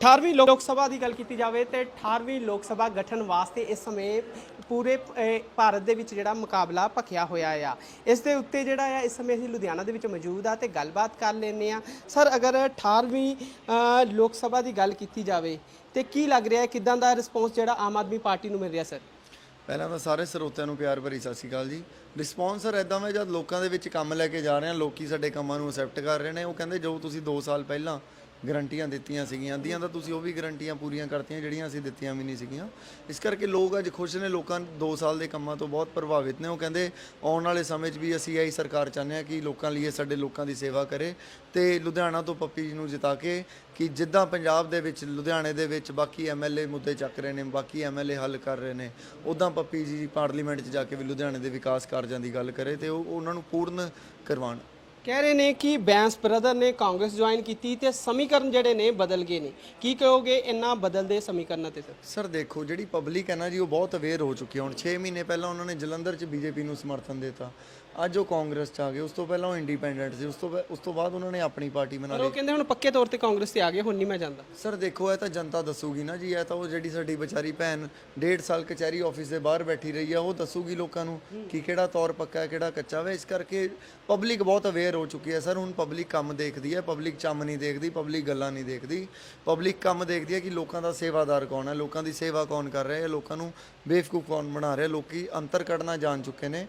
18ਵੀਂ ਲੋਕ ਸਭਾ ਦੀ ਗੱਲ ਕੀਤੀ ਜਾਵੇ ਤੇ 18ਵੀਂ ਲੋਕ ਸਭਾ ਗਠਨ ਵਾਸਤੇ ਇਸ ਸਮੇਂ ਪੂਰੇ ਭਾਰਤ ਦੇ ਵਿੱਚ ਜਿਹੜਾ ਮੁਕਾਬਲਾ ਭਖਿਆ ਹੋਇਆ ਆ। ਇਸ ਦੇ ਉੱਤੇ ਜਿਹੜਾ ਆ, ਇਸ ਸਮੇਂ ਅਸੀਂ ਲੁਧਿਆਣਾ ਦੇ ਵਿੱਚ ਮੌਜੂਦ ਆ ਤੇ ਗੱਲਬਾਤ ਕਰ ਲੈਂਦੇ ਆ। ਸਰ, ਅਗਰ 18ਵੀਂ ਲੋਕ ਸਭਾ ਦੀ ਗੱਲ ਕੀਤੀ ਜਾਵੇ ਤੇ ਕੀ ਲੱਗ ਰਿਹਾ ਹੈ ਕਿਦਾਂ ਦਾ ਰਿਸਪੌਂਸ ਜਿਹੜਾ ਆਮ ਆਦਮੀ ਪਾਰਟੀ ਨੂੰ ਮਿਲ ਰਿਹਾ, ਸਰ? ਪਹਿਲਾਂ ਤਾਂ ਸਾਰੇ ਸਰੋਤਿਆਂ ਨੂੰ ਪਿਆਰ ਭਰੀ ਸਤਿ ਸ਼੍ਰੀ ਅਕਾਲ ਜੀ। ਰਿਸਪੌਂਸ ਸਰ ਐਦਾਂ ਵਾ, ਜਦ ਲੋਕਾਂ ਦੇ ਵਿੱਚ ਕੰਮ ਲੈ ਕੇ ਜਾ ਰਹੇ ਹਾਂ ਲੋਕੀ ਸਾਡੇ ਕੰਮਾਂ ਨੂੰ ਅਸੈਪਟ ਕਰ ਰਹੇ ਨੇ, ਉਹ ਕਹਿੰਦੇ ਜੋ ਤੁਸੀਂ 2 ਸਾਲ ਪਹਿਲਾਂ ਗਰੰਟੀਆਂ ਦਿੱਤੀਆਂ ਸੀਗੀਆਂ। ਅੱਧੀਆਂ ਤਾਂ ਤੁਸੀਂ ਉਹ ਵੀ ਗਰੰਟੀਆਂ ਪੂਰੀਆਂ ਕਰਤੀਆਂ, ਜਿਹੜੀਆਂ ਅਸੀਂ ਦਿੱਤੀਆਂ ਵੀ ਨਹੀਂ ਸੀਗੀਆਂ। ਇਸ ਕਰਕੇ ਲੋਕ ਅੱਜ ਖੁਸ਼ ਨੇ, ਲੋਕਾਂ 2 ਸਾਲ ਦੇ ਕੰਮਾਂ ਤੋਂ ਬਹੁਤ ਪ੍ਰਭਾਵਿਤ ਨੇ। ਉਹ ਕਹਿੰਦੇ ਆਉਣ ਵਾਲੇ ਸਮੇਂ 'ਚ ਵੀ ਅਸੀਂ ਇਹੀ ਸਰਕਾਰ ਚਾਹੁੰਦੇ ਹਾਂ ਕਿ ਲੋਕਾਂ ਲਈ ਇਹ ਸਾਡੇ ਲੋਕਾਂ ਦੀ ਸੇਵਾ ਕਰੇ ਤੇ ਲੁਧਿਆਣਾ ਤੋਂ ਪੱਪੀ ਜੀ ਨੂੰ ਜਿਤਾ ਕੇ ਕਿ ਜਿੱਦਾਂ ਪੰਜਾਬ ਦੇ ਵਿੱਚ, ਲੁਧਿਆਣੇ ਦੇ ਵਿੱਚ ਬਾਕੀ ਐਮਐਲਏ ਮੁੱਦੇ ਚੱਕ ਰਹੇ ਨੇ, ਬਾਕੀ ਐਮਐਲਏ ਹੱਲ ਕਰ ਰਹੇ ਨੇ ਉਦਾਂ ਪੱਪੀ ਜੀ ਪਾਰਲੀਮੈਂਟ 'ਚ ਜਾ ਕੇ ਵੀ ਲੁਧਿਆਣੇ ਦੇ ਵਿਕਾਸ ਕਾਰਜਾਂ ਦੀ ਗੱਲ ਕਰੇ ਤੇ ਉਹ ਉਹਨਾਂ ਨੂੰ ਪੂਰਨ ਕਰਵਾਉਣ। ਕਹਿ ਰਹੇ ਨੇ ਕਿ ਬੈਂਸ ਬ੍ਰਦਰ ਨੇ ਕਾਂਗਰਸ ਜੁਆਇਨ ਕੀਤੀ ਤੇ ਸਮੀਕਰਨ ਜਿਹੜੇ ਨੇ ਬਦਲ ਗਏ ਨੇ। ਕੀ ਕਹੋਗੇ ਇੰਨਾ ਬਦਲਦੇ ਸਮੀਕਰਨਾਂ ਤੇ ਸਰ ਸਰ, ਦੇਖੋ, ਜਿਹੜੀ ਪਬਲਿਕ ਹੈ ਨਾ ਜੀ, ਉਹ ਬਹੁਤ ਅਵੇਅਰ ਹੋ ਚੁੱਕੀ ਹੈ। ਹੁਣ 6 ਮਹੀਨੇ ਪਹਿਲਾਂ ਉਹਨਾਂ ਨੇ ਜਲੰਧਰ 'ਚ ਬੀਜੇਪੀ ਨੂੰ ਸਮਰਥਨ ਦਿੱਤਾ। ਅੱਜ ਉਹ ਕਾਂਗਰਸ 'ਚ ਆ ਗਏ ਉਸ ਤੋਂ ਪਹਿਲਾਂ ਉਹ ਇੰਡੀਪੈਂਡੈਂਟ ਸੀ ਉਸ ਤੋਂ ਬਾਅਦ- ਉਸ ਤੋਂ ਬਾਅਦ ਉਹਨਾਂ ਨੇ ਆਪਣੀ ਪਾਰਟੀ ਬਣਾ ਪਰ ਲਈ। ਉਹ ਕਹਿੰਦੇ ਹੁਣ ਪੱਕੇ ਤੌਰ ਤੇ ਕਾਂਗਰਸ ਤੇ ਆ ਗਏ ਹੁਣ ਨਹੀਂ ਮੈਂ ਜਾਂਦਾ। ਸਰ ਦੇਖੋ ਇਹ ਤਾਂ ਜਨਤਾ ਦੱਸੂਗੀ ਨਾ ਜੀ ਇਹ ਤਾਂ ਉਹ ਜਿਹੜੀ ਸਾਡੀ ਵਿਚਾਰੀ ਭੈਣ ਡੇਢ ਸਾਲ ਕਚਹਿਰੀ ਆਫਿਸ ਦੇ ਬਾਹਰ ਬੈਠੀ ਰਹੀ ਆ ਉਹ ਦੱਸੂਗੀ ਲੋਕਾਂ ਨੂੰ ਕਿ ਕਿਹੜਾ ਤੌਰ ਪੱਕਾ ਹੈ ਕਿਹੜਾ ਕੱਚਾ ਵਾ। ਇਸ ਕਰਕੇ ਪਬਲਿਕ ਬਹੁਤ ਅਵੇਅਰ ਹੋ ਚੁੱਕੀ ਹੈ ਸਰ ਹੁਣ ਪਬਲਿਕ ਕੰਮ ਦੇਖਦੀ ਹੈ ਪਬਲਿਕ ਚੰਮ ਨਹੀਂ ਦੇਖਦੀ ਪਬਲਿਕ ਗੱਲਾਂ ਨਹੀਂ ਦੇਖਦੀ। ਪਬਲਿਕ ਕੰਮ ਦੇਖਦੀ ਹੈ ਕਿ ਲੋਕਾਂ ਦਾ ਸੇਵਾਦਾਰ ਕੌਣ ਹੈ ਲੋਕਾਂ ਦੀ ਸੇਵਾ ਕੌਣ ਕਰ ਰਿਹਾ ਹੈ ਲੋਕਾਂ ਨੂੰ ਬੇਵਕੂਫ ਕੌਣ ਬਣਾ ਰਿਹਾ ਲੋਕੀ ਅੰਤਰ ਕੱਢਣਾ ਜਾਣ ਚੁੱਕੇ ਨੇ।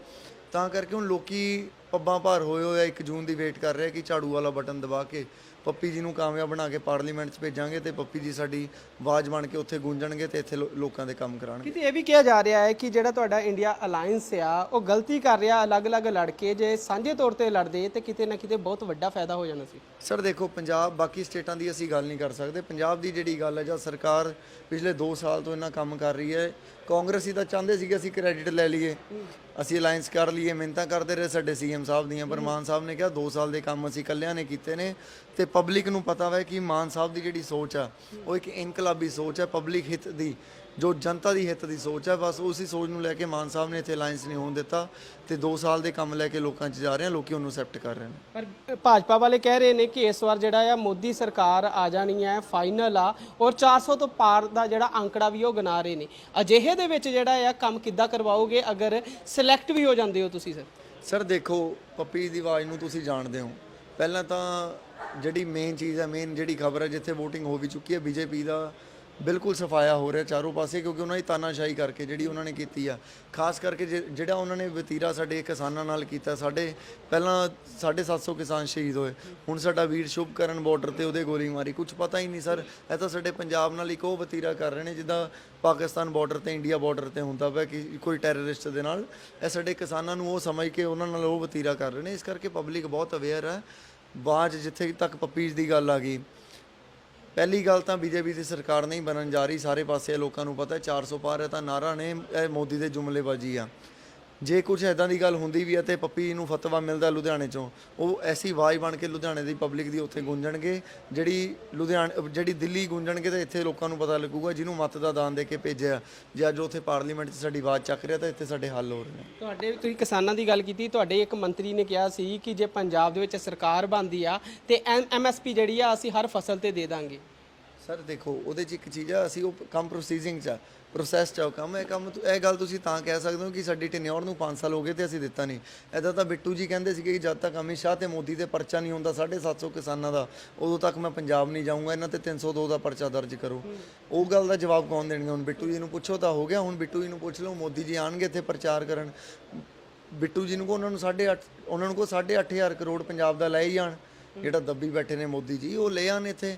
ਤਾਂ ਕਰਕੇ ਹੁਣ ਲੋਕੀ ਪੱਬਾਂ ਭਾਰ ਹੋਏ ਹੋਏ ਆ 1 ਜੂਨ ਦੀ ਵੇਟ ਕਰ ਰਹੇ ਕਿ ਝਾੜੂ ਵਾਲਾ ਬਟਨ ਦਬਾ ਕੇ ਪੱਪੀ ਜੀ ਨੂੰ ਕਾਮਯਾਬ ਬਣਾ ਕੇ ਪਾਰਲੀਮੈਂਟ 'ਚ ਭੇਜਾਂਗੇ ਤੇ ਪੱਪੀ ਜੀ ਸਾਡੀ ਆਵਾਜ਼ ਬਣ ਕੇ ਉੱਥੇ ਗੂੰਜਣਗੇ ਤੇ ਇੱਥੇ ਲੋ- ਲੋਕਾਂ ਦੇ ਕੰਮ ਕਰਾਉਣਗੇ। ਕਿਤੇ ਇਹ ਵੀ ਕਿਹਾ ਜਾ ਰਿਹਾ ਹੈ ਕਿ ਜਿਹੜਾ ਤੁਹਾਡਾ ਇੰਡੀਆ ਅਲਾਈਅੰਸ ਆ ਉਹ ਗਲਤੀ ਕਰ ਰਿਹਾ ਅਲੱਗ-ਅਲੱਗ ਲੜ ਕੇ ਜੇ ਸਾਂਝੇ ਤੌਰ ਤੇ ਲੜਦੇ ਤੇ ਕਿਤੇ ਨਾ ਕਿਤੇ ਬਹੁਤ ਵੱਡਾ ਫਾਇਦਾ ਹੋ ਜਾਣਾ ਸੀ। ਸਰ ਦੇਖੋ ਪੰਜਾਬ ਬਾਕੀ ਸਟੇਟਾਂ ਦੀ ਅਸੀਂ ਗੱਲ ਨਹੀਂ ਕਰ ਸਕਦੇ। ਪੰਜਾਬ ਦੀ ਜਿਹੜੀ ਗੱਲ ਹੈ ਜਦ ਸਰਕਾਰ ਪਿਛਲੇ 2 ਸਾਲ ਤੋਂ ਇਹਨਾਂ ਕੰਮ ਕਰ ਰਹੀ ਹੈ ਕਾਂਗਰਸੀ ਤਾਂ ਚਾਹੁੰਦੇ ਸੀਗੇ ਅਸੀਂ ਕ੍ਰੈਡਿਟ ਲੈ ਲਈਏ। ਅਸੀਂ ਅਲਾਈਅੰਸ ਕਰ ਲਈਏ, ਮਿਹਨਤਾਂ ਕਰਦੇ ਰਹੇ ਸਾਡੇ ਸੀਐਮ ਸਾਹਿਬ ਦੀਆਂ। ਪਰ ਮਾਨ ਸਾਹਿਬ ਨੇ ਕਿਹਾ 2 ਸਾਲ ਦੇ ਕੰਮ ਅਸੀਂ ਇਕੱਲਿਆਂ ਨੇ ਕੀਤੇ ਨੇ ਤੇ ਪਬਲਿਕ ਨੂੰ ਪਤਾ ਵਾ ਕਿ ਮਾਨ ਸਾਹਿਬ ਦੀ ਜਿਹੜੀ ਸੋਚ ਆ, ਉਹ ਇੱਕ ਇਨਕਲਾਬੀ ਸੋਚ ਹੈ ਪਬਲਿਕ ਹਿੱਤ ਦੀ। ਜੋ ਜਨਤਾ ਦੀ ਹਿੱਤ ਦੀ ਸੋਚ ਹੈ ਬਸ ਉਸੇ ਸੋਚ ਨੂੰ ਲੈ ਕੇ ਮਾਨ ਸਾਹਿਬ ਨੇ ਇੱਥੇ ਅਲਾਈਅੰਸ ਨਹੀਂ ਹੋਣ ਦਿੱਤਾ ਤੇ 2 ਸਾਲ ਦੇ ਕੰਮ ਲੈ ਕੇ ਲੋਕਾਂ 'ਚ ਜਾ ਰਹੇ ਆ ਲੋਕੀ ਉਹਨੂੰ ਅਸੈਪਟ ਕਰ ਰਹੇ ਨੇ। ਪਰ ਭਾਜਪਾ ਵਾਲੇ ਕਹਿ ਰਹੇ ਨੇ ਕਿ ਇਸ ਵਾਰ ਜਿਹੜਾ ਆ ਮੋਦੀ ਸਰਕਾਰ ਆ ਜਾਣੀ ਹੈ ਫਾਈਨਲ ਆ ਔਰ 400 ਤੋਂ ਪਾਰ ਦਾ ਜਿਹੜਾ ਅੰਕੜਾ ਵੀ ਉਹ ਗਿਣਾ ਰਹੇ ਨੇ। ਅਜਿਹੇ ਦੇ ਵਿੱਚ ਜਿਹੜਾ ਆ ਕੰਮ ਕਿੱਦਾਂ ਕਰਵਾਓਗੇ? ਅਗਰ ਸਿਲੈਕਟ ਵੀ ਹੋ ਜਾਂਦੇ ਹੋ ਤੁਸੀਂ ਸਰ ਸਰ ਦੇਖੋ ਪੱਪੀ ਦੀ ਆਵਾਜ਼ ਨੂੰ ਤੁਸੀਂ ਜਾਣਦੇ ਹੋ। ਪਹਿਲਾਂ ਤਾਂ ਜਿਹੜੀ ਮੇਨ ਚੀਜ਼ ਹੈ ਮੇਨ ਜਿਹੜੀ ਖਬਰ ਹੈ ਜਿੱਥੇ VOTING ਹੋ ਵੀ ਚੁੱਕੀ ਹੈ ਬੀਜੇਪੀ ਦਾ ਬਿਲਕੁਲ ਸਫਾਇਆ ਹੋ ਰਿਹਾ ਚਾਰੋਂ ਪਾਸੇ, ਕਿਉਂਕਿ ਉਹਨਾਂ ਦੀ ਤਾਨਾਸ਼ਾਹੀ ਕਰਕੇ ਜਿਹੜੀ ਉਹਨਾਂ ਨੇ ਕੀਤੀ ਆ। ਖਾਸ ਕਰਕੇ ਜਿ- ਜਿਹੜਾ ਉਹਨਾਂ ਨੇ ਵਤੀਰਾ ਸਾਡੇ ਕਿਸਾਨਾਂ ਨਾਲ ਕੀਤਾ, ਸਾਡੇ ਪਹਿਲਾਂ 750 ਕਿਸਾਨ ਸ਼ਹੀਦ ਹੋਏ। ਹੁਣ ਸਾਡਾ ਵੀਰ ਸ਼ੁਭਕਰਨ ਬਾਰਡਰ ਤੇ ਉਹਦੇ ਗੋਲੀ ਮਾਰੀ। ਕੁਝ ਪਤਾ ਹੀ ਨਹੀਂ ਸਰ, ਇਹ ਤਾਂ ਸਾਡੇ ਪੰਜਾਬ ਨਾਲ ਇੱਕ ਉਹ ਵਤੀਰਾ ਕਰ ਰਹੇ ਨੇ, ਜਿੱਦਾਂ ਪਾਕਿਸਤਾਨ ਬਾਰਡਰ ਤੇ, ਇੰਡੀਆ ਬਾਰਡਰ ਤੇ ਹੁੰਦਾ ਪਿਆ ਕਿ ਕੋਈ ਟੈਰਰਿਸਟ ਦੇ ਨਾਲ। ਇਹ ਸਾਡੇ ਕਿਸਾਨਾਂ ਨੂੰ ਉਹ ਸਮਝ ਕੇ ਉਹਨਾਂ ਨਾਲ ਉਹ ਵਤੀਰਾ ਕਰ ਰਹੇ ਨੇ। ਇਸ ਕਰਕੇ ਪਬਲਿਕ ਬਹੁਤ ਅਵੇਅਰ ਹੈ ਬਾਅਦ 'ਚ ਜਿੱਥੇ ਤੱਕ ਪੱਪੀਜ਼ ਦੀ ਗੱਲ ਆ ਗਈ ਪਹਿਲੀ ਗੱਲ ਤਾਂ ਬੀਜੇਪੀ ਦੀ ਸਰਕਾਰ ਨਹੀਂ ਬਣਨ ਜਾ ਰਹੀ, ਸਾਰੇ ਪਾਸੇ ਲੋਕਾਂ ਨੂੰ ਪਤਾ ਹੈ 400 ਪਾਰ ਹੈ ਤਾਂ ਨਾਰਾ ਨੇ, ਇਹ ਮੋਦੀ ਦੇ ਜੁਮਲੇਬਾਜ਼ੀ ਆ। ਜੇ ਕੁਝ ਐਦਾਂ ਦੀ ਗੱਲ ਹੁੰਦੀ ਵੀ ਹੈ ਤੇ ਪੱਪੀ ਨੂੰ ਫਤਵਾ ਮਿਲਦਾ ਲੁਧਿਆਣੇ ਚੋਂ, ਉਹ ਐਸੀ ਆਵਾਜ਼ ਬਣ ਕੇ ਲੁਧਿਆਣੇ ਦੀ ਪਬਲਿਕ ਦੀ ਉੱਥੇ ਗੂੰਜਣਗੇ, ਜਿਹੜੀ ਲੁਧਿਆਣੇ, ਜਿਹੜੀ ਦਿੱਲੀ ਗੂੰਜਣਗੇ ਤੇ ਇੱਥੇ ਲੋਕਾਂ ਨੂੰ ਪਤਾ ਲੱਗੂਗਾ, ਜਿਹਨੂੰ ਮਤ ਦਾ ਦਾਨ ਦੇ ਕੇ ਭੇਜਿਆ, ਜੇ ਅੱਜ ਉੱਥੇ ਪਾਰਲੀਮੈਂਟ 'ਚ ਸਾਡੀ ਆਵਾਜ਼ ਚੱਕ ਰਿਹਾ ਤਾਂ ਇੱਥੇ ਸਾਡੇ ਹੱਲ ਹੋ ਰਹੇ ਨੇ। ਤੁਹਾਡੇ, ਤੁਸੀਂ ਕਿਸਾਨਾਂ ਦੀ ਗੱਲ ਕੀਤੀ, ਤੁਹਾਡੇ ਇੱਕ ਮੰਤਰੀ ਨੇ ਕਿਹਾ ਸੀ ਕਿ ਜੇ ਪੰਜਾਬ ਦੇ ਵਿੱਚ ਸਰਕਾਰ ਬਣਦੀ ਆ ਤੇ ਐਮਐਸਪੀ ਜਿਹੜੀ ਆ, ਅਸੀਂ ਹਰ ਫਸਲ ਤੇ ਦੇ ਦਾਂਗੇ। ਸਰ, ਦੇਖੋ, ਉਹਦੇ 'ਚ ਇੱਕ ਚੀਜ਼ ਆ, ਅਸੀਂ ਉਹ ਕੰਮ ਪ੍ਰੋਸੀਜਿੰਗ 'ਚ ਆ। ਪ੍ਰੋਸੈਸ 'ਚ ਆ ਉਹ ਕੰਮ। ਇਹ ਕੰਮ ਤੁ- ਇਹ ਗੱਲ ਤੁਸੀਂ ਤਾਂ ਕਹਿ ਸਕਦੇ ਹੋ ਕਿ ਸਾਡੀ ਟੈਨਿਓਰ ਨੂੰ 5 ਸਾਲ ਹੋ ਗਏ ਤੇ ਅਸੀਂ ਦਿੱਤਾ ਨਹੀਂ। ਐਦਾਂ ਤਾਂ ਬਿੱਟੂ ਜੀ ਕਹਿੰਦੇ ਸੀਗੇ ਕਿ ਜਦ ਤੱਕ ਅਮਿਤ ਸ਼ਾਹ ਤੇ ਮੋਦੀ ਤੇ ਪਰਚਾ ਨਹੀਂ ਹੁੰਦਾ 750 ਕਿਸਾਨਾਂ ਦਾ, ਉਦੋਂ ਤੱਕ ਮੈਂ ਪੰਜਾਬ ਨਹੀਂ ਜਾਊਂਗਾ, ਇਹਨਾਂ ਤੇ 302 ਦਾ ਪਰਚਾ ਦਰਜ ਕਰੋ। ਉਹ ਗੱਲ ਦਾ ਜਵਾਬ ਕੌਣ ਦੇਣਗੇ? ਹੁਣ ਬਿੱਟੂ ਜੀ ਨੂੰ ਪੁੱਛੋ ਤਾਂ ਹੋ ਗਿਆ, ਹੁਣ ਬਿੱਟੂ ਜੀ ਨੂੰ ਪੁੱਛ ਲਓ, ਮੋਦੀ ਜੀ ਆਣਗੇ ਇੱਥੇ ਪ੍ਰਚਾਰ ਕਰਨ। ਬਿੱਟੂ ਜੀ ਨੂੰ ਕੋ ਉਹਨਾਂ ਨੂੰ 8.5 ਉਹਨਾਂ ਨੂੰ ਕੋ 8.5000 ਕਰੋੜ ਪੰਜਾਬ ਦਾ ਲੈ ਹੀ ਜਾਣ। ਜਿਹੜਾ ਦੱਬੀ ਬੈਠੇ ਨੇ ਮੋਦੀ ਜੀ ਉਹ ਲੈ ਆਣ ਇੱਥੇ।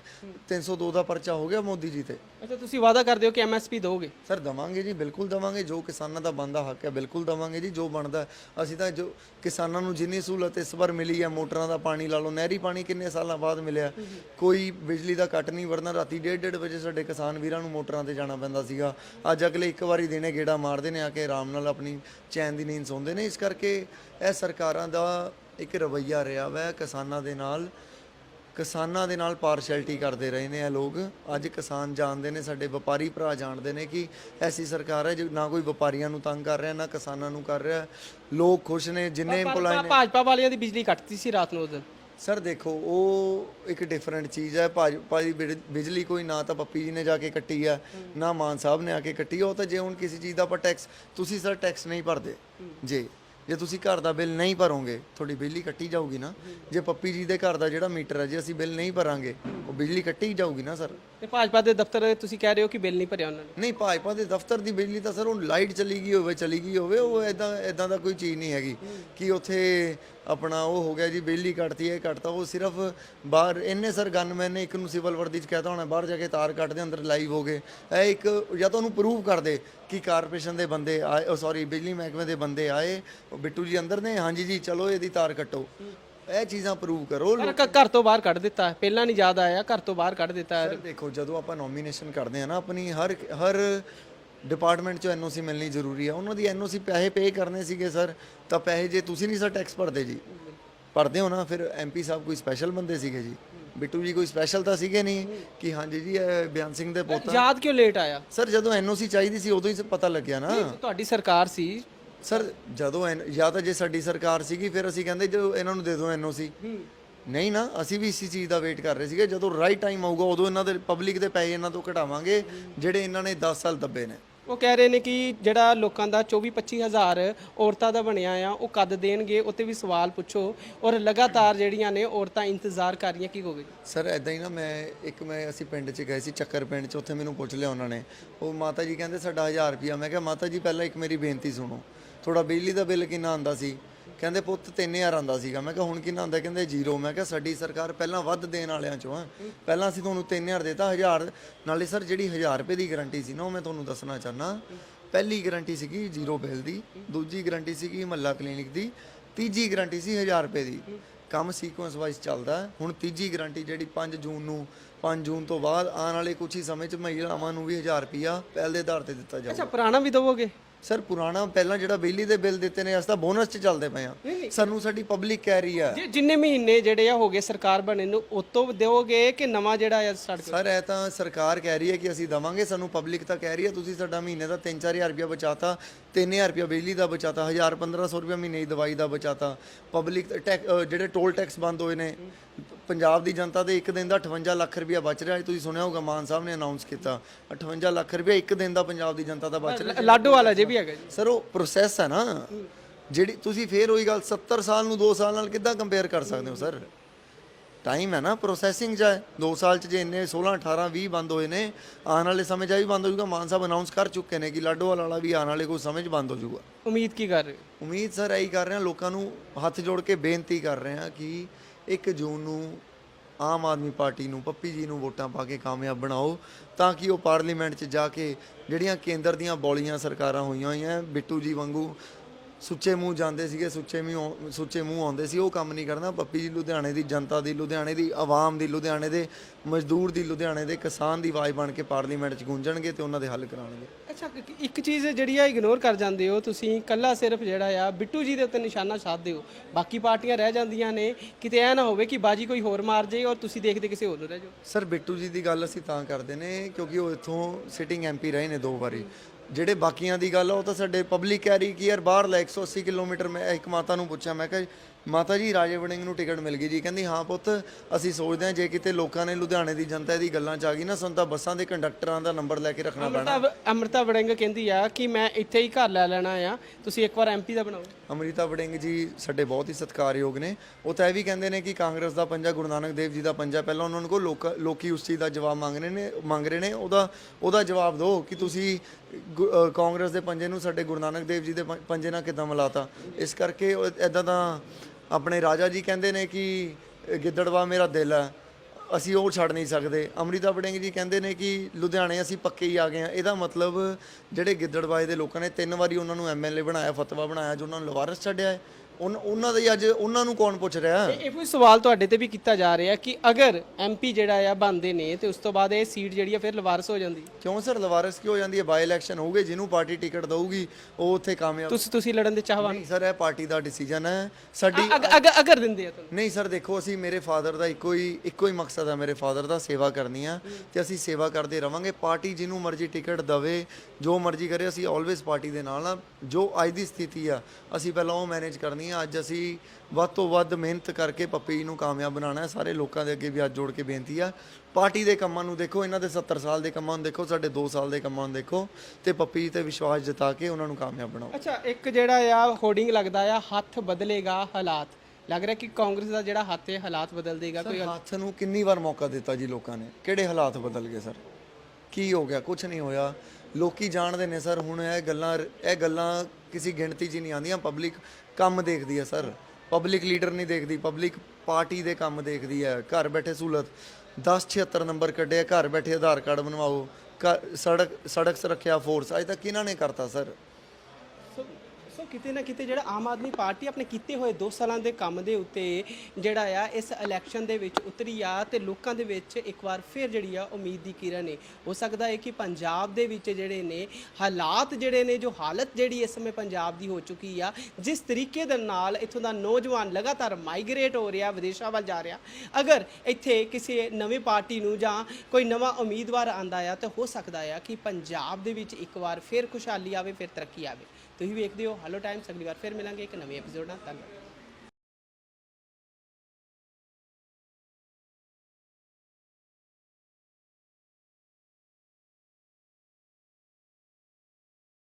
302 ਦਾ ਪਰਚਾ ਹੋ ਗਿਆ ਮੋਦੀ ਜੀ ਤੇ। ਅੱਛਾ ਤੁਸੀਂ ਵਾਅਦਾ ਕਰਦੇ ਹੋ ਕਿ ਐਮਐਸਪੀ ਦੋਗੇ? ਸਰ ਦਵਾਂਗੇ ਜੀ ਬਿਲਕੁਲ ਦਵਾਂਗੇ। ਜੋ ਕਿਸਾਨਾਂ ਦਾ ਬੰਦਾ ਹੱਕ ਹੈ ਬਿਲਕੁਲ ਦਵਾਂਗੇ ਜੀ। ਜੋ ਬਣਦਾ ਅਸੀਂ ਤਾਂ ਜੋ ਕਿਸਾਨਾਂ ਨੂੰ ਜਿੰਨੀ ਸਹੂਲਤ ਇਸ ਵਾਰ ਮਿਲੀ ਹੈ ਮੋਟਰਾਂ ਦਾ ਪਾਣੀ ਲਾ ਲਓ ਨਹਿਰੀ ਪਾਣੀ ਕਿੰਨੇ ਸਾਲਾਂ ਬਾਅਦ ਮਿਲਿਆ। ਕੋਈ ਬਿਜਲੀ ਦਾ ਕੱਟ ਨਹੀਂ ਵਰਨਾ। ਰਾਤੀ 1:30 ਵਜੇ ਸਾਡੇ ਕਿਸਾਨ ਵੀਰਾਂ ਨੂੰ ਮੋਟਰਾਂ ਤੇ ਜਾਣਾ ਪੈਂਦਾ ਸੀਗਾ। ਅੱਜ ਅਗਲੇ ਇੱਕ ਵਾਰੀ ਦਿਨੇ ਗੇੜਾ ਮਾਰਦੇ ਨੇ ਆ ਕੇ ਆਰਾਮ ਨਾਲ ਆਪਣੀ ਚੈਨ ਦੀ ਨੀਂਦ ਸੌਂਦੇ ਨੇ। ਇਸ ਕਰਕੇ ਇਹ ਸਰਕਾਰਾਂ ਦਾ ਇੱਕ ਰਵੱਈਆ ਰਿਹਾ ਵਾ ਕਿਸਾਨਾਂ ਦੇ ਨਾਲ। ਕਿਸਾਨਾਂ ਦੇ ਨਾਲ ਪਾਰਸ਼ੈਲਿਟੀ ਕਰਦੇ ਰਹੇ ਨੇ ਇਹ ਲੋਕ। ਅੱਜ ਕਿਸਾਨ ਜਾਣਦੇ ਨੇ ਸਾਡੇ ਵਪਾਰੀ ਭਰਾ ਜਾਣਦੇ ਨੇ ਕਿ ਐਸੀ ਸਰਕਾਰ ਹੈ ਜੋ ਨਾ ਕੋਈ ਵਪਾਰੀਆਂ ਨੂੰ ਤੰਗ ਕਰ ਰਿਹਾ ਨਾ ਕਿਸਾਨਾਂ ਨੂੰ ਕਰ ਰਿਹਾ। ਲੋਕ ਖੁਸ਼ ਨੇ ਜਿੰਨੇ EMPLOYE ਭਾ- ਭਾਜਪਾ ਵਾਲਿਆਂ ਦੀ ਬਿਜਲੀ ਕੱਟਤੀ ਸੀ ਰਾਤ ਨੂੰ ਉਸ ਦਿਨ। ਸਰ ਦੇਖੋ ਉਹ ਇੱਕ ਡਿਫਰੈਂਟ ਚੀਜ਼ ਹੈ। ਭਾਜ- ਭਾਜੀ ਬਿਜ- ਬਿਜਲੀ ਕੋਈ ਨਾ ਤਾਂ ਪੱਪੀ ਜੀ ਨੇ ਜਾ ਕੇ ਕੱਟੀ ਆ ਨਾ ਮਾਨ ਸਾਹਿਬ ਨੇ ਆ ਕੇ ਕੱਟੀ ਆ। ਉਹ ਤਾਂ ਜੇ ਹੁਣ ਕਿਸੇ ਚੀਜ਼ ਦਾ ਆਪਾਂ ਟੈਕਸ ਤੁਸੀਂ ਸਰ ਟੈਕਸ ਨਹੀਂ ਭਰਦੇ। ਜੇ ਜੇ ਤੁਸੀਂ ਘਰ ਦਾ ਬਿੱਲ ਨਹੀਂ ਭਰੋਗੇ ਤੁਹਾਡੀ ਬਿਜਲੀ ਕੱਟੀ ਜਾਊਗੀ ਨਾ। ਜੇ ਪੱਪੀ ਜੀ ਦੇ ਘਰ ਦਾ ਜਿਹੜਾ ਮੀਟਰ ਹੈ ਜੇ ਅਸੀਂ ਬਿੱਲ ਨਹੀਂ ਭਰਾਂਗੇ ਉਹ ਬਿਜਲੀ ਕੱਟੀ ਜਾਊਗੀ ਨਾ ਸਰ। ਤੇ ਭਾਜਪਾ ਦੇ ਦਫ਼ਤਰ ਤੁਸੀਂ ਕਹਿ ਰਹੇ ਹੋ ਕਿ ਬਿੱਲ ਨਹੀਂ ਭਰਿਆ ਉਹਨਾਂ ਨੇ? ਨਹੀਂ ਭਾਜਪਾ ਦੇ ਦਫ਼ਤਰ ਦੀ ਬਿਜਲੀ ਤਾਂ ਸਰ ਉਹ ਲਾਈਟ ਚਲੀ ਗਈ ਹੋਵੇ ਚਲੀ ਗਈ ਹੋਵੇ ਉਹ ਐਦਾਂ ਐਦਾਂ ਦਾ ਕੋਈ ਚੀਜ਼ ਨਹੀਂ ਹੈਗੀ। ਕਿ ਉੱਥੇ ਆਪਣਾ ਉਹ ਹੋ ਗਿਆ ਜੀ ਬਿਜਲੀ ਕੱਟਤੀ ਹੈ ਕੱਟਤਾ ਉਹ ਸਿਰਫ ਬਾਹਰ ਇੰਨੇ ਸਰ ਗਨਮੈਨ ਨੇ ਇੱਕ ਨੂੰ ਸਿਵਲ ਵਰਦੀ ਚ ਕਹਿਤਾ ਹੋਣਾ ਬਾਹਰ ਜਾ ਕੇ ਤਾਰ ਕੱਟ ਦੇ ਅੰਦਰ ਲਾਈਵ ਹੋ ਗਏ। ਇਹ ਇੱਕ ਜਾਂ ਤਾਂ ਉਹਨੂੰ ਪ੍ਰੂਵ ਕਿ ਕਾਰਪੋਰੇਸ਼ਨ ਦੇ ਬੰਦੇ ਆਏ ਸੌਰੀ ਬਿਜਲੀ ਮਹਿਕਮੇ ਦੇ ਬੰਦੇ ਆਏ ਉਹ ਬਿੱਟੂ ਜੀ ਅੰਦਰ ਨੇ ਹਾਂਜੀ ਜੀ ਚਲੋ ਇਹਦੀ ਤਾਰ ਕੱਟੋ ਇਹ ਚੀਜ਼ਾਂ ਪ੍ਰੂਵ ਕਰੋ ਪਰ ਘ- ਘਰ ਤੋਂ ਬਾਹਰ ਕੱਢ ਦਿੱਤਾ ਹੈ। ਪਹਿਲਾਂ ਨਹੀਂ ਯਾਦ ਆਇਆ ਘਰ ਤੋਂ ਬਾਹਰ ਕੱਢ ਦਿੱਤਾ ਹੈ। ਸਰ ਦੇਖੋ ਜਦੋਂ ਆਪਾਂ ਨੋਮੀਨੇਸ਼ਨ ਕਰਦੇ ਆ ਨਾ ਆਪਣੀ ਹਰ ਹਰ ਡਿਪਾਰਟਮੈਂਟ ਚੋਂ ਐਨਓਸੀ ਮਿਲਣੀ ਜ਼ਰੂਰੀ ਆ ਉਹਨਾਂ ਦੀ ਐਨਓਸੀ ਪੈਸੇ ਪੇ ਕਰਨੇ ਸੀਗੇ ਸਰ ਤਾਂ ਪੈਸੇ ਜੇ ਤੁਸੀਂ ਨਹੀਂ ਸਰ ਟੈਕਸ ਭਰਦੇ ਜੀ ਭਰਦੇ ਹੋ ਨਾ ਫਿਰ ਐਮਪੀ ਸਾਹਿਬ ਕੋਈ ਸਪੈਸ਼ਲ ਬੰਦੇ ਸੀਗੇ ਜੀ ਬਿੱਟੂ ਜੀ ਕੋਈ ਸਪੈਸ਼ਲ ਤਾਂ ਸੀਗੇ ਨਹੀਂ ਕਿ ਹਾਂਜੀ ਜੀ ਇਹ ਬਿਆਨ ਸਿੰਘ ਦੇ ਪੁੱਤ। ਯਾਦ ਕਿਉਂ ਲੇਟ ਆਇਆ? ਸਰ ਜਦੋਂ ਐਨਓਸੀ ਚਾਹੀਦੀ ਸੀ ਉਦੋਂ ਹੀ ਪਤਾ ਲੱਗਿਆ ਨਾ। ਤੁਹਾਡੀ ਸਰਕਾਰ ਸੀ। ਸਰ ਜਦੋਂ ਐਨ- ਜਾਂ ਤਾਂ ਜੇ ਸਾਡੀ ਸਰਕਾਰ ਸੀਗੀ ਫਿਰ ਅਸੀਂ ਕਹਿੰਦੇ ਜੋ ਇਹਨਾਂ ਨੂੰ ਦੇ ਦਿਓ ਐਨਓਸੀ ਨਹੀਂ ਨਾ ਅਸੀਂ ਵੀ ਇਸੇ ਚੀਜ਼ ਦਾ ਵੇਟ ਕਰ ਰਹੇ ਸੀਗੇ। ਜਦੋਂ ਰਾਈਟ ਟਾਈਮ ਆਊਗਾ ਉਦੋਂ ਇਹਨਾਂ ਦੇ ਪਬਲਿਕ ਦੇ ਪੈਸੇ ਇਹਨਾਂ ਤੋਂ ਘਟਾਵਾਂਗੇ ਜਿਹੜੇ ਇਹਨਾਂ ਨੇ 10 ਸਾਲ ਦੱਬੇ ਨੇ। ਉਹ ਕਹਿ ਰਹੇ ਨੇ ਕਿ ਜਿਹੜਾ ਲੋਕਾਂ ਦਾ 24 25000 ਔਰਤਾਂ ਦਾ ਬਣਿਆ ਆ, ਉਹ ਕਦ ਦੇਣਗੇ ਉੱਤੇ ਵੀ ਸਵਾਲ ਪੁੱਛੋ। ਔਰ ਲਗਾਤਾਰ ਜਿਹੜੀਆਂ ਨੇ ਔਰਤਾਂ ਇੰਤਜ਼ਾਰ ਕਰ ਰਹੀਆਂ, ਕੀ ਹੋਵੇ ਸਰ ਐਦਾਂ ਹੀ ਨਾ ਮੈਂ ਇੱਕ ਮੈਂ ਅਸੀਂ ਪਿੰਡ 'ਚ ਗਏ ਸੀ, ਚੱਕਰ ਪਿੰਡ 'ਚ, ਉੱਥੇ ਮੈਨੂੰ ਪੁੱਛ ਲਿਆ ਉਹਨਾਂ ਨੇ। ਉਹ ਮਾਤਾ ਜੀ ਕਹਿੰਦੇ, ਸਾਡਾ 1000 ਰੁਪਿਆ ਮੈਂ ਕਿਹਾ, ਮਾਤਾ ਜੀ, ਪਹਿਲਾਂ ਇੱਕ ਮੇਰੀ ਬੇਨਤੀ ਸੁਣੋ। ਤੁਹਾਡਾ ਬਿਜਲੀ ਦਾ ਬਿੱਲ ਕਿੰਨਾ ਆਂਦਾ ਸੀ? ਕਹਿੰਦੇ ਪੁੱਤ 3000 ਆਂਦਾ ਸੀਗਾ। ਮੈਂ ਕਿਹਾ ਹੁਣ ਕਿੰਨਾ ਆਂਦਾ ਕਹਿੰਦੇ ਜ਼ੀਰੋ। ਮੈਂ ਕਿਹਾ ਸਾਡੀ ਸਰਕਾਰ ਪਹਿਲਾਂ ਵੱਧ ਦੇਣ ਵਾਲਿਆਂ ਚੋਂ ਆ। ਪਹਿਲਾਂ ਅਸੀਂ ਤੁਹਾਨੂੰ 3000 ਦਿੱਤਾ 1000 ਨਾਲੇ ਸਰ ਜਿਹੜੀ 1000 ਰੁਪਏ ਦੀ ਗਾਰੰਟੀ ਸੀ ਨਾ ਉਹ ਮੈਂ ਤੁਹਾਨੂੰ ਦੱਸਣਾ ਚਾਹਨਾ ਪਹਿਲੀ ਗਾਰੰਟੀ ਸੀਗੀ ਜ਼ੀਰੋ ਬਿੱਲ ਦੀ ਦੂਜੀ ਗਾਰੰਟੀ ਸੀਗੀ ਮੱਲਾ ਕਲੀਨਿਕ ਦੀ ਤੀਜੀ ਗਾਰੰਟੀ ਸੀ 1000 ਰੁਪਏ ਦੀ। ਕੰਮ ਸੀਕੁਐਂਸ ਵਾਈਜ਼ ਚੱਲਦਾ। ਹੁਣ ਤੀਜੀ ਗਾਰੰਟੀ ਜਿਹੜੀ 5 ਜੂਨ ਨੂੰ 5 ਜੂਨ ਤੋਂ ਬਾਅਦ ਆਉਣ ਵਾਲੇ ਕੁਝ ਹੀ ਸਮੇਂ 'ਚ ਮਹਿਲਾਵਾਂ ਨੂੰ ਵੀ 1000 ਰੁਪਿਆ ਪਹਿਲ ਦੇ ਆਧਾਰ ਤੇ ਦਿੱਤਾ ਜਾਊਗਾ। ਅੱਛਾ ਪੁਰਾਣਾ ਵੀ ਦਵੋਗੇ? ਸਰ ਪੁਰਾਣਾ ਪਹਿਲਾਂ ਜਿਹੜਾ ਬਿਜਲੀ ਦੇ ਬਿੱਲ ਦਿੱਤੇ ਨੇ ਅਸੀਂ ਤਾਂ ਬੋਨਸ 'ਚ ਚੱਲਦੇ ਪਏ ਆ ਸਾਨੂੰ ਸਾਡੀ ਪਬਲਿਕ ਕਹਿ ਰਹੀ ਆ। ਜੇ ਜਿੰਨੇ ਮਹੀਨੇ ਜਿਹੜੇ ਆ ਹੋ ਗਏ ਸਰਕਾਰ ਬਣੇ ਨੂੰ ਉਤੋਂ ਦਿਓਗੇ ਕਿ ਨਵਾਂ ਜਿਹੜਾ ਆ ਸਟਾਰਟ ਸਰ ਇਹ ਤਾਂ ਸਰਕਾਰ ਕਹਿ ਰਹੀ ਹੈ ਕਿ ਅਸੀਂ ਦਵਾਂਗੇ ਸਾਨੂੰ ਪਬਲਿਕ ਤਾਂ ਕਹਿ ਰਹੀ ਹੈ ਤੁਸੀਂ ਸਾਡਾ ਮਹੀਨੇ ਦਾ 3-4000 ਰੁਪਇਆ ਬਚਾਤਾ 3000 ਰੁਪਇਆ ਬਿਜਲੀ ਦਾ ਬਚਾਤਾ 1000 1500 ਰੁਪਇਆ ਮਹੀਨੇ ਦੀ ਦਵਾਈ ਦਾ ਬਚਾਤਾ। ਪਬਲਿਕ ਜਿਹੜੇ ਟੋਲ ਟੈਕਸ ਬੰਦ ਹੋਏ ਨੇ ਪੰਜਾਬ ਦੀ ਜਨਤਾ ਦੇ ਇੱਕ ਦਿਨ ਦਾ 58 ਲੱਖ ਰੁਪਇਆ ਬਚ ਰਿਹਾ ਹੈ ਤੁਸੀਂ ਸੁਣਿਆ ਹੋਗਾ ਮਾਨ ਸਾਹਿਬ ਨੇ ਅਨਾਉਂਸ ਕੀਤਾ। 58 ਲੱਖ ਰੁਪਇਆ ਇੱਕ ਦਿਨ ਦਾ ਪੰਜਾਬ ਦੀ ਜਨਤਾ ਦਾ ਬਚ ਰਿਹਾ ਲਾਡੋ ਵਾਲਾ ਜੇ ਵੀ ਹੈਗਾ ਜੀ। ਸਰ ਉਹ ਪ੍ਰੋਸੈਸ ਹੈ ਨਾ। ਜਿਹੜੀ ਤੁਸੀਂ ਫੇਰ ਉਹੀ ਗੱਲ 70 ਸਾਲ ਨੂੰ 2 ਸਾਲ ਨਾਲ ਕਿੱਦਾਂ ਕੰਪੇਅਰ ਕਰ ਸਕਦੇ ਹੋ ਸਰ ਟਾਈਮ ਹੈ ਨਾ ਪ੍ਰੋਸੈਸਿੰਗ ਹੈ। 2 ਸਾਲ ਚ ਜੇ ਇੰਨੇ 16 18 20 ਬੰਦ ਹੋਏ ਨੇ ਆਉਣ ਵਾਲੇ ਸਮੇਂ ਚ ਇਹ ਵੀ ਬੰਦ ਹੋ ਜਾਊਗਾ। ਮਾਨ ਸਾਹਿਬ ਅਨਾਉਂਸ ਕਰ ਚੁੱਕੇ ਨੇ ਕਿ ਲਾਡੋਵਾਲ ਵਾਲਾ ਵੀ ਆਉਣ ਵਾਲੇ ਕੋਈ ਸਮੇਂ ਚ ਬੰਦ ਹੋ ਜਾਊਗਾ। ਉਮੀਦ ਕੀ ਕਰ ਰਹੇ ਉਮੀਦ ਸਰ ਇਹੀ ਕਰ ਰਹੇ ਹਾਂ ਲੋਕਾਂ ਨੂੰ ਹੱਥ ਜੋੜ ਕੇ ਬੇਨਤੀ ਕਰ ਰਹੇ ਹਾਂ ਕਿ 1 ਜੂਨ ਨੂੰ ਆਮ ਆਦਮੀ ਪਾਰਟੀ ਨੂੰ, ਪੱਪੀ ਜੀ ਨੂੰ ਵੋਟਾਂ ਪਾ ਕੇ ਕਾਮਯਾਬ ਬਣਾਓ, ਤਾਂ ਕਿ ਉਹ ਪਾਰਲੀਮੈਂਟ 'ਚ ਜਾ ਕੇ ਜਿਹੜੀਆਂ ਕੇਂਦਰ ਦੀਆਂ ਬੋਲੀਆਂ ਸਰਕਾਰਾਂ ਹੋਈਆਂ ਹੋਈਆਂ, ਬਿੱਟੂ ਜੀ ਵਾਂਗੂ ਸੁੱਚੇ ਮੂੰਹ ਜਾਂਦੇ ਸੀਗੇ ਸੁੱਚੇ ਮੂੰਹ ਸੁੱਚੇ ਮੂੰਹ ਆਉਂਦੇ ਸੀ ਉਹ ਕੰਮ ਨਹੀਂ ਕਰਨਾ। ਪੱਪੀ ਜੀ ਲੁਧਿਆਣੇ ਦੀ ਜਨਤਾ ਦੀ ਲੁਧਿਆਣੇ ਦੀ ਆਵਾਮ ਦੀ ਲੁਧਿਆਣੇ ਦੇ ਮਜ਼ਦੂਰ ਦੀ ਲੁਧਿਆਣੇ ਦੇ ਕਿਸਾਨ ਦੀ ਆਵਾਜ਼ ਬਣ ਕੇ ਪਾਰਲੀਮੈਂਟ 'ਚ ਗੂੰਜਣਗੇ ਤੇ ਉਹਨਾਂ ਦੇ ਹੱਲ ਕਰਾਉਣਗੇ। ਅੱਛਾ ਇੱਕ- ਚੀਜ਼ ਜਿਹੜੀ ਆ ਇਗਨੋਰ ਕਰ ਜਾਂਦੇ ਹੋ ਤੁਸੀਂ। ਕੱਲਾ ਸਿਰਫ ਜਿਹੜਾ ਆ ਬਿੱਟੂ ਜੀ ਦੇ ਉੱਤੇ ਨਿਸ਼ਾਨਾ ਸਾਧਦੇ ਹੋ ਬਾਕੀ ਪਾਰਟੀਆਂ ਰਹਿ ਜਾਂਦੀਆਂ ਨੇ। ਕਿਤੇ ਐ ਨਾ ਹੋਵੇ ਕਿ ਬਾਜੀ ਕੋਈ ਹੋਰ ਮਾਰ ਜੇ ਔਰ ਤੁਸੀਂ ਦੇਖਦੇ ਕਿਸੇ ਹੋਰ ਨੂੰ ਰਹਿ ਜਾਓ। ਸਰ ਬਿੱਟੂ ਜੀ ਦੀ ਗੱਲ ਅਸੀਂ ਤਾਂ ਕਰਦੇ ਨੇ ਕਿਉਂਕਿ ਉਹ ਇੱਥੋਂ ਸਿਟਿੰਗ ਐਮਪੀ ਰਹੇ ਨੇ ਦੋ ਵਾਰੀ। ਜਿਹੜੇ ਬਾਕੀਆਂ ਦੀ ਗੱਲ ਆ, ਉਹ ਤਾਂ ਸਾਡੇ ਪਬਲਿਕ ਕੈਰੀ ਰਹੀ ਕਿ ਯਾਰ ਬਾਹਰ 180 ਕਿਲੋਮੀਟਰ ਮੈਂ ਇੱਕ ਮਾਤਾ ਨੂੰ ਪੁੱਛਿਆ, ਮੈਂ ਕਿਹਾ ਮਾਤਾ ਜੀ ਰਾਜੇ ਵੜਿੰਗ ਨੂੰ ਟਿਕਟ ਮਿਲ ਗਈ ਜੀ। ਕਹਿੰਦੀ ਹਾਂ ਪੁੱਤ ਅਸੀਂ ਸੋਚਦੇ ਹਾਂ ਜੇ ਕਿਤੇ ਲੋਕਾਂ ਨੇ ਲੁਧਿਆਣੇ ਦੀ ਜਨਤਾ ਦੀ ਗੱਲਾਂ ਚ ਆ ਗਈ ਨਾ ਸਾਨੂੰ ਤਾਂ ਬੱਸਾਂ ਦੇ ਕੰਡਕਟਰਾਂ ਦਾ ਨੰਬਰ ਲੈ ਕੇ ਰੱਖਣਾ ਪੈਣਾ। ਅਮਰਤਾ ਅਮਰਤਾ ਵੜਿੰਗ ਕਹਿੰਦੀ ਆ ਕਿ ਮੈਂ ਇੱਥੇ ਹੀ ਘਰ ਲੈ ਲੈਣਾ ਆ। ਤੁਸੀਂ ਇੱਕ ਵਾਰ ਐਮਪੀ ਦਾ ਬਣਾਓ। ਅਮ੍ਰਿਤਾ ਵੜਿੰਗ ਜੀ ਸਾਡੇ ਬਹੁਤ ਹੀ ਸਤਿਕਾਰਯੋਗ ਨੇ। ਉਹ ਤਾਂ ਇਹ ਵੀ ਕਹਿੰਦੇ ਨੇ ਕਿ ਕਾਂਗਰਸ ਦਾ ਪੰਜਾ ਗੁਰੂ ਨਾਨਕ ਦੇਵ ਜੀ ਦਾ ਪੰਜਾ ਪਹਿਲਾਂ ਉਹਨਾਂ ਨੂੰ ਕੋ ਲੋਕੀ ਉਸ ਚੀਜ਼ ਦਾ ਜਵਾਬ ਮੰਗ ਰਹੇ ਨੇ ਮੰਗ ਰਹੇ ਨੇ। ਉਹਦਾ ਉਹਦਾ ਜਵਾਬ ਦਿਓ ਕਿ ਤੁਸੀਂ ਗੁ- ਅ, ਕਾਂਗਰਸ ਦੇ ਪੰਜੇ ਨੂੰ ਸਾਡੇ ਗੁਰੂ ਨਾਨਕ ਦੇਵ ਜੀ ਦੇ ਪੰ- ਪੰਜੇ ਨਾਲ ਕਿਦਾਂ ਮਿਲਾਤਾ। ਇਸ ਕਰਕੇ ਐਦਾਂ ਤਾਂ ਆਪਣੇ ਰਾਜਾ ਜੀ ਕਹਿੰਦੇ ਨੇ ਕਿ ਅ, ਗਿੱਦੜਵਾ ਮੇਰਾ ਦਿਲ ਹੈ ਅਸੀਂ ਉਹ ਛੱਡ ਨਹੀਂ ਸਕਦੇ। ਅਮ੍ਰਿਤਾ ਬੜਿੰਗ ਜੀ ਕਹਿੰਦੇ ਨੇ ਕਿ ਲੁਧਿਆਣੇ ਅਸੀਂ ਪੱਕੇ ਹੀ ਆ ਗਏ ਆ ਇਹਦਾ ਮਤਲਬ ਜਿਹੜੇ ਗਿੱਦੜਵਾਏ ਦੇ ਲੋਕਾਂ ਨੇ ਤਿੰਨ ਵਾਰੀ ਉਹਨਾਂ ਨੂੰ ਐਮਐਲਏ ਬਣਾਇਆ ਫਤਵਾ ਬਣਾਇਆ ਜੋ ਉਹਨਾਂ ਨੂੰ ਲਵਾਰਸ ਛੱਡਿਆ ਹੈ। ਉਨ- ਉਹਨਾਂ ਦੇ ਅੱਜ ਉਹਨਾਂ ਨੂੰ ਕੌਣ ਪੁੱਛ ਰਿਹਾ? ਇਹ ਕੋਈ ਸਵਾਲ ਤੁਹਾਡੇ ਤੇ ਵੀ ਕੀਤਾ ਜਾ ਰਿਹਾ ਕਿ ਅਗਰ ਐਮਪੀ ਜਿਹੜਾ ਆ ਬਣਦੇ ਨੇ ਤੇ ਉਸ ਤੋਂ ਬਾਅਦ ਇਹ ਸੀਟ ਜਿਹੜੀ ਆ ਫਿਰ ਲਵਾਰਸ ਹੋ ਜਾਂਦੀ। ਕਿਉਂ ਸਰ? ਲਵਾਰਸ ਕੀ ਹੋ ਜਾਂਦੀ ਹੈ? ਬਾਈ ਇਲੈਕਸ਼ਨ ਹੋਊਗੇ ਜਿਹਨੂੰ ਪਾਰਟੀ ਟਿਕਟ ਦਊਗੀ ਉਹ ਉੱਥੇ ਕਾਮਯਾਬ ਤੁਸੀਂ ਤੁਸੀਂ ਲੜਨ ਦੇ ਚਾਹਵਾਨ ਨਹੀਂ ਸਰ ਇਹ ਪਾਰਟੀ ਦਾ ਡਿਸੀਜਨ ਹੈ। ਸਾਡੀ ਅਗ- ਅਗ- ਅਗਰ ਦਿੰਦੇ ਆ ਤੁਹਾਨੂੰ? ਨਹੀਂ ਸਰ ਦੇਖੋ ਅਸੀਂ ਮੇਰੇ ਫਾਦਰ ਦਾ ਇੱਕੋ ਹੀ ਇੱਕੋ ਹੀ ਮਕਸਦ ਹੈ ਮੇਰੇ ਫਾਦਰ ਦਾ ਸੇਵਾ ਕਰਨੀ ਆ ਤੇ ਅਸੀਂ ਸੇਵਾ ਕਰਦੇ ਰਵਾਂਗੇ। ਪਾਰਟੀ ਜਿਹਨੂੰ ਮਰਜ਼ੀ ਟਿਕਟ ਦਵੇ ਜੋ ਮਰਜ਼ੀ ਕਰੇ ਅਸੀਂ ਆਲਵੇਸ ਪਾਰਟੀ ਦੇ ਨਾਲ ਆ। ਜੋ ਅੱਜ ਦੀ ਸਥਿਤੀ ਆ ਅਸੀਂ ਪਹਿਲਾਂ ਉਹ ਮੈਨੇਜ ਕਰਨੀ ਆ। ਆ ਅੱਜ ਅਸੀਂ ਵੱਧ ਤੋਂ ਵੱਧ ਮਿਹਨਤ ਕਰਕੇ ਪੱਪੀ ਨੂੰ ਕਾਮਯਾਬ ਬਣਾਉਣਾ ਹੈ। ਸਾਰੇ ਲੋਕਾਂ ਦੇ ਅੱਗੇ ਵੀ ਹੱਥ ਜੋੜ ਕੇ ਬੇਨਤੀ ਆ। ਪਾਰਟੀ ਦੇ ਕੰਮਾਂ ਨੂੰ ਦੇਖੋ ਇਹਨਾਂ ਦੇ 70 ਸਾਲ ਦੇ ਕੰਮਾਂ ਨੂੰ ਦੇਖੋ ਸਾਡੇ 2 ਸਾਲ ਦੇ ਕੰਮਾਂ ਨੂੰ ਦੇਖੋ ਤੇ ਪੱਪੀ ਤੇ ਵਿਸ਼ਵਾਸ ਜਤਾ ਕੇ ਉਹਨਾਂ ਨੂੰ ਕਾਮਯਾਬ ਬਣਾਓ। ਅੱਛਾ ਇੱਕ ਜਿਹੜਾ ਆ ਹੋਰਡਿੰਗ ਲੱਗਦਾ ਆ ਹੱਥ ਬਦਲੇਗਾ ਹਾਲਾਤ। ਲੱਗ ਰਿਹਾ ਕਿ ਕਾਂਗਰਸ ਦਾ ਜਿਹੜਾ ਹੱਥ ਹੈ ਹਾਲਾਤ ਬਦਲ ਦੇਗਾ ਕੋਈ ਹੱਥ ਨੂੰ ਕਿੰਨੀ ਵਾਰ ਮੌਕਾ ਦਿੱਤਾ ਜੀ ਲੋਕਾਂ ਨੇ? ਕਿਹੜੇ ਹਾਲਾਤ ਬਦਲ ਗਏ ਸਰ? ਕੀ ਹੋ ਗਿਆ? ਕੁਝ ਨਹੀਂ ਹੋਇਆ। ਲੋਕੀ ਜਾਣਦੇ ਨੇ ਸਰ, ਹੁਣ ਇਹ ਗੱਲਾਂ ਇਹ ਗੱਲਾਂ ਕਿਸੇ ਗਿਣਤੀ 'ਚ ਨਹੀਂ ਆਉਂਦੀਆਂ ਪਬਲਿਕ ਕੰਮ ਦੇਖਦੀ ਹੈ ਸਰ। ਪਬਲਿਕ ਲੀਡਰ ਨਹੀਂ ਦੇਖਦੀ ਪਬਲਿਕ ਪਾਰਟੀ ਦੇ ਕੰਮ ਦੇਖਦੀ ਹੈ। ਘਰ ਬੈਠੇ ਸਹੂਲਤ 1076 ਨੰਬਰ ਕੱਢਿਆ ਘਰ ਬੈਠੇ ਆਧਾਰ ਕਾਰਡ ਬਣਵਾਓ ਘਰ- ਸੜਕ ਸੜਕ ਸੁਰੱਖਿਆ ਫੋਰਸ ਅਜੇ ਤੱਕ ਕਿਹਨਾਂ ਨੇ ਕਰਤਾ ਸਰ। ਕਿਤੇ ਨਾ ਕਿਤੇ ਜਿਹੜਾ ਆਮ ਆਦਮੀ ਪਾਰਟੀ ਆਪਣੇ ਕੀਤੇ ਹੋਏ 2 ਸਾਲਾਂ ਦੇ ਕੰਮ ਦੇ ਉੱਤੇ ਜਿਹੜਾ ਆ, ਇਸ ਇਲੈਕਸ਼ਨ ਦੇ ਵਿੱਚ ਉਤਰੀ ਆ ਤੇ ਲੋਕਾਂ ਦੇ ਵਿੱਚ ਇੱਕ ਵਾਰ ਫਿਰ ਜਿਹੜੀ ਆ ਉਮੀਦ ਦੀ ਕਿਰਨ ਹੈ ਹੋ ਸਕਦਾ ਹੈ ਕਿ ਪੰਜਾਬ ਦੇ ਵਿੱਚ ਜਿਹੜੇ ਨੇ, ਹਾਲਾਤ ਜਿਹੜੇ ਨੇ, ਜੋ ਹਾਲਤ ਜਿਹੜੀ ਇਸ ਸਮੇਂ ਪੰਜਾਬ ਦੀ ਹੋ ਚੁੱਕੀ ਆ, ਜਿਸ ਤਰੀਕੇ ਦੇ ਨਾਲ ਇੱਥੋਂ ਦਾ ਨੌਜਵਾਨ ਲਗਾਤਾਰ ਮਾਈਗ੍ਰੇਟ ਹੋ ਰਿਹਾ, ਵਿਦੇਸ਼ਾਂ ਵੱਲ ਜਾ ਰਿਹਾ, ਅਗਰ ਇੱਥੇ ਕਿਸੇ ਨਵੀਂ ਪਾਰਟੀ ਨੂੰ ਜਾਂ ਕੋਈ ਨਵਾਂ ਉਮੀਦਵਾਰ ਆਂਦਾ ਆ, ਤਾਂ ਹੋ ਸਕਦਾ ਆ ਕਿ ਪੰਜਾਬ ਦੇ ਵਿੱਚ ਇੱਕ ਵਾਰ ਫਿਰ ਖੁਸ਼ਹਾਲੀ ਆਵੇ, ਫਿਰ ਤਰੱਕੀ ਆਵੇ। ਤੁਸੀਂ ਵੇਖਦੇ ਹੋ। ਹੈਲੋ ਟਾਈਮਸ ਅਗਲੀ ਵਾਰ ਫਿਰ ਮਿਲਾਂਗੇ ਇੱਕ ਨਵੇਂ ਐਪੀਸੋਡ ਨਾਲ। ਧੰਨਵਾਦ।